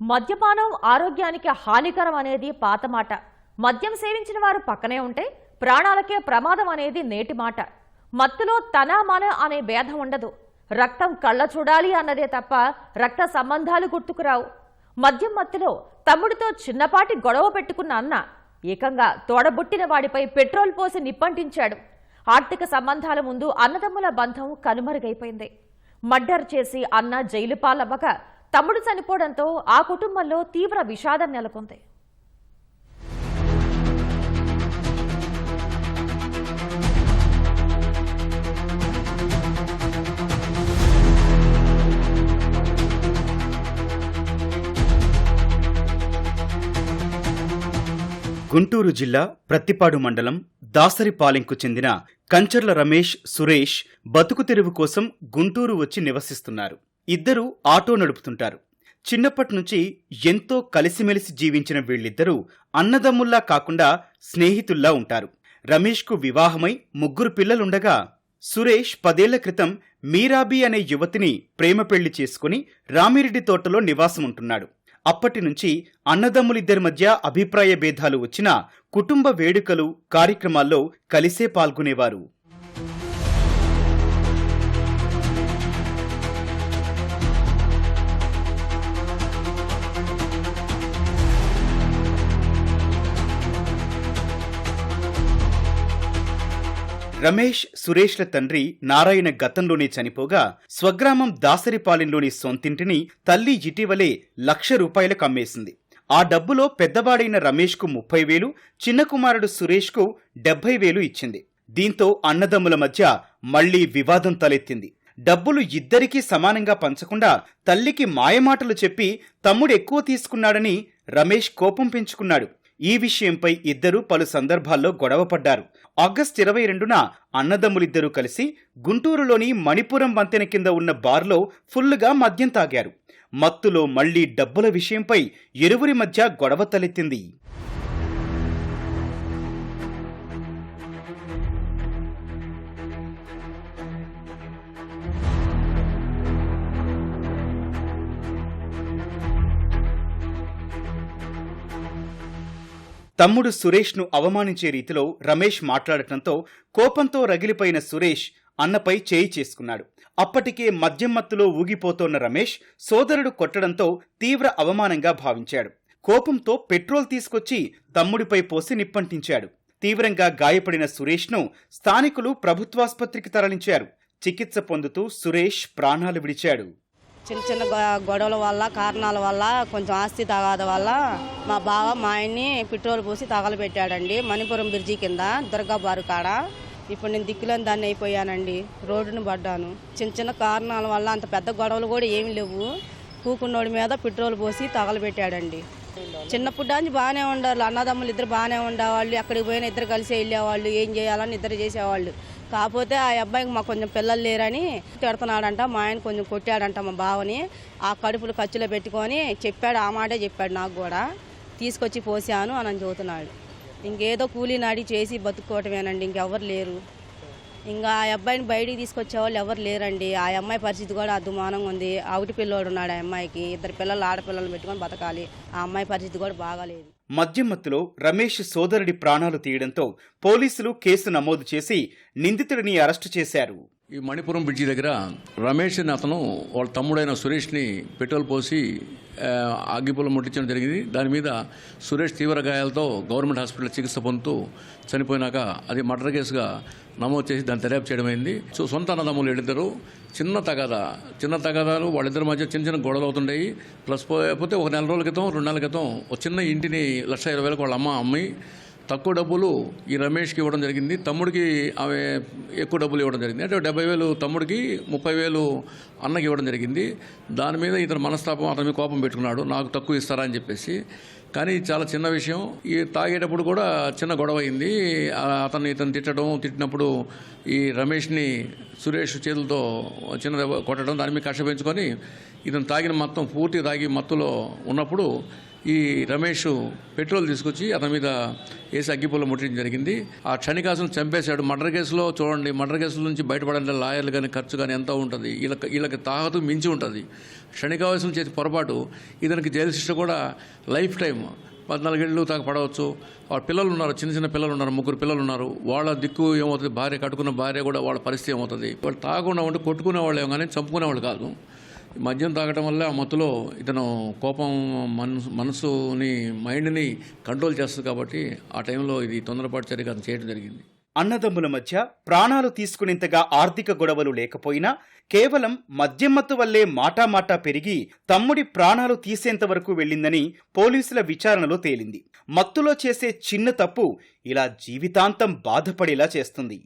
మద్యపానం ఆరోగ్యానికి హానికరం అనేది పాత మాట. మద్యం సేవించిన వారు పక్కనే ఉంటే ప్రాణాలకే ప్రమాదం అనేది నేటి మాట. మత్తులో తన మన అనే భేదం ఉండదు. రక్తం కళ్ళ చూడాలి అన్నదే తప్ప రక్త సంబంధాలు గుర్తుకురావు మద్యం మత్తులో తమ్ముడితో చిన్నపాటి గొడవ పెట్టుకున్న అన్న ఏకంగా తోడబుట్టిన వాడిపై పెట్రోల్ పోసి నిప్పంటించాడు. ఆర్థిక సంబంధాల ముందు అన్నదమ్ముల బంధం కనుమరుగైపోయింది. మర్డర్ చేసి అన్న జైలు పాలవ్వక తమ్ముడు చనిపోవడంతో ఆ కుటుంబంలో తీవ్ర విషాదం నెలకొంది. గుంటూరు జిల్లా ప్రత్తిపాడు మండలం దాసరిపాలెంకు చెందిన కంచర్ల రమేష్ సురేష్ బతుకు తెరువు కోసం గుంటూరు వచ్చి నివసిస్తున్నారు. ఇద్దరూ ఆటో నడుపుతుంటారు. చిన్నప్పటి నుంచి ఎంతో కలిసిమెలిసి జీవించిన వీళ్ళిద్దరూ అన్నదమ్ముల్లా కాకుండా స్నేహితుల్లా ఉంటారు. రమేష్కు వివాహమై ముగ్గురు పిల్లలుండగా సురేష్ పదేళ్ళ క్రితం మీరాబీ అనే యువతిని ప్రేమ పెళ్ళి చేసుకుని రామిరెడ్డి తోటలో నివాసముంటున్నాడు. అప్పటి నుంచి అన్నదమ్ములిద్దరి మధ్య అభిప్రాయ భేదాలు వచ్చినా కుటుంబ వేడుకలు కార్యక్రమాల్లో కలిసే పాల్గొనేవారు. రమేష్ సురేష్ల తండ్రి నారాయణ గతంలోనే చనిపోగా స్వగ్రామం దాసరిపాలెంలోని సొంతింటిని తల్లి ఇటీవలే లక్ష రూపాయలకు అమ్మేసింది. ఆ డబ్బులో పెద్దవాడైన రమేష్కు ముప్పై వేలు చిన్న కుమారుడు సురేష్కు డెబ్బై వేలు ఇచ్చింది. దీంతో అన్నదమ్ముల మధ్య మళ్ళీ వివాదం తలెత్తింది. డబ్బులు ఇద్దరికీ సమానంగా పంచకుండా తల్లికి మాయమాటలు చెప్పి తమ్ముడు ఎక్కువ తీసుకున్నాడని రమేష్ కోపం పెంచుకున్నాడు. ఈ విషయంపై ఇద్దరూ పలు సందర్భాల్లో గొడవపడ్డారు. ఆగస్టు ఇరవై రెండున అన్నదమ్ములిద్దరూ కలిసి గుంటూరులోని మణిపురం వంతెన కింద ఉన్న బార్లో ఫుల్లుగా మద్యం తాగారు. మత్తులో మళ్ళీ డబ్బుల విషయంపై ఇరువురి మధ్య గొడవ తలెత్తింది. తమ్ముడు సురేష్ను అవమానించే రీతిలో రమేష్ మాట్లాడటంతో కోపంతో రగిలిపోయిన సురేష్ అన్నపై చేయి చేసుకున్నాడు. అప్పటికే మద్యం మత్తులో ఊగిపోతోన్న రమేష్ సోదరుడు కొట్టడంతో తీవ్ర అవమానంగా భావించాడు. కోపంతో పెట్రోల్ తీసుకొచ్చి తమ్ముడిపై పోసి నిప్పంటించాడు. తీవ్రంగా గాయపడిన సురేష్ను స్థానికులు ప్రభుత్వాసుపత్రికి తరలించారు. చికిత్స పొందుతూ సురేష్ ప్రాణాలు విడిచాడు. చిన్న చిన్న గొడవల వల్ల కారణాల వల్ల కొంచెం ఆస్తి తగాద వల్ల మా బావ మా ఆయన్ని పెట్రోల్ పోసి తగలబెట్టాడండి. మణిపురం బ్రిడ్జి కింద దుర్గా బారు కాడ. ఇప్పుడు నేను దిక్కులేని దాన్ని అయిపోయానండి. రోడ్డును పడ్డాను. చిన్న చిన్న కారణాల వల్ల అంత పెద్ద గొడవలు కూడా ఏమి లేవు. కూకున్నోడి మీద పెట్రోల్ పోసి తగలబెట్టాడండి. చిన్నప్పుడు నుంచి బాగానే ఉండాలి అన్నదమ్ములు ఇద్దరు బాగానే ఉండేవాళ్ళు. ఎక్కడికి పోయినా ఇద్దరు కలిసి వెళ్ళేవాళ్ళు. ఏం చేయాలని ఇద్దరు చేసేవాళ్ళు. కాకపోతే ఆ అబ్బాయికి మాకు కొంచెం పిల్లలు లేరని తిడుతున్నాడంట. మా ఆయన కొంచెం కొట్టాడంట మా బావని. ఆ కడుపులు ఖర్చులో పెట్టుకొని చెప్పాడు. ఆ మాటే చెప్పాడు నాకు కూడా. తీసుకొచ్చి పోసాను అని చెబుతున్నాడు. ఇంకేదో కూలీ నాడి చేసి బతుక్కోవటమేనండి. ఇంకెవరు లేరు. ఇంకా ఆ అబ్బాయిని బయటికి తీసుకొచ్చే వాళ్ళు ఎవరు లేరండి. ఆ అమ్మాయి పరిస్థితి కూడా అద్దుమానంగా ఉంది. ఒకటి పిల్లోడు ఉన్నాడు ఆ అమ్మాయికి. ఇద్దరు పిల్లలు ఆడపిల్లలు పెట్టుకొని బతకాలి. ఆ అమ్మాయి పరిస్థితి కూడా బాగాలేదు. మద్యం మత్తులో రమేష్ సోదరుడి ప్రాణాలు తీయడంతో పోలీసులు కేసు నమోదు చేసి నిందితుడిని అరెస్టు చేశారు. ఈ మణిపురం బ్రిడ్జి దగ్గర రమేష్ అని అతను వాళ్ళ తమ్ముడైన సురేష్ని పెట్రోల్ పోసి ఆ, ముట్టించడం జరిగింది. దాని మీద సురేష్ తీవ్ర గాయాలతో గవర్నమెంట్ హాస్పిటల్ చికిత్స పొందుతూ చనిపోయినాక అది మర్డర్ కేసుగా నమోదు చేసి దాన్ని దర్యాప్తు చేయడం అయింది. సో సొంత అన్నదమ్ములు వీళ్ళిద్దరు చిన్న తగాదా చిన్న తగాదాలు వాళ్ళిద్దరి మధ్య చిన్న చిన్న గొడవలు అవుతుండేవి. ప్లస్ పోతే ఒక నెల రోజుల క్రితం రెండు నెలల క్రితం ఒక చిన్న ఇంటిని లక్ష ఇరవై వేలకు వాళ్ళ అమ్మ అమ్మి తక్కువ డబ్బులు ఈ రమేష్కి ఇవ్వడం జరిగింది తమ్ముడికి ఆమె ఎక్కువ డబ్బులు ఇవ్వడం జరిగింది. అంటే డెబ్బై వేలు తమ్ముడికి ముప్పై వేలు అన్నకి ఇవ్వడం జరిగింది. దాని మీద ఇతను మనస్తాపం అతని మీద కోపం పెట్టుకున్నాడు. నాకు తక్కువ ఇస్తారా అని చెప్పేసి. కానీ చాలా చిన్న విషయం ఈ తాగేటప్పుడు కూడా చిన్న గొడవ అయింది. అతను అతన్ని ఇతను తిట్టడం తిట్టినప్పుడు ఈ రమేష్ని సురేష్ చేతులతో చిన్న కొట్టడం దాని మీద కష్టపెంచుకొని ఇతను తాగిన మొత్తం పూర్తి తాగి మత్తులో ఉన్నప్పుడు ఈ రమేష్ పెట్రోల్ తీసుకొచ్చి అతని మీద వేసి అగ్గిపుల్ల ముట్టడం జరిగింది. ఆ క్షణికాసును చంపేశాడు. మర్డర్ కేసులో చూడండి మర్డర్ కేసుల నుంచి బయటపడాలంటే లాయర్లు కానీ ఖర్చు కానీ ఎంత ఉంటుంది? వీళ్ళకి వీళ్ళకి తాహతు మించి ఉంటుంది. క్షణికావశం చేసి పొరపాటు ఇతనికి జైలు శిక్ష కూడా లైఫ్ టైం పద్నాలుగేళ్ళు తాకు పడవచ్చు. వాళ్ళ పిల్లలు ఉన్నారు చిన్న చిన్న పిల్లలు ఉన్నారు ముగ్గురు పిల్లలు ఉన్నారు. వాళ్ళ దిక్కు ఏమవుతుంది? భార్య కట్టుకున్న భార్య కూడా వాళ్ళ పరిస్థితి ఏమవుతుంది? వాళ్ళు తాగకుండా ఉంటే కొట్టుకునే వాళ్ళు ఏమో కానీ చంపుకునే వాళ్ళు కాదు. మద్యం తాగటం వల్ల మత్తులో ఇతను కోపం మనసు మనసుని మైండ్ని కంట్రోల్ చేస్తుంది కాబట్టి ఆ టైంలో ఇది తొందరపాటు చర్యగా చేయడం జరిగింది. అన్నదమ్ముల మధ్య ప్రాణాలు తీసుకునేంతగా ఆర్థిక గొడవలు లేకపోయినా కేవలం మద్యమత్తు వల్లే మాటామాటా పెరిగి తమ్ముడి ప్రాణాలు తీసేంత వరకు వెళ్ళిందని పోలీసుల విచారణలో తేలింది. మత్తులో చేసే చిన్న తప్పు ఇలా జీవితాంతం బాధపడేలా చేస్తుంది.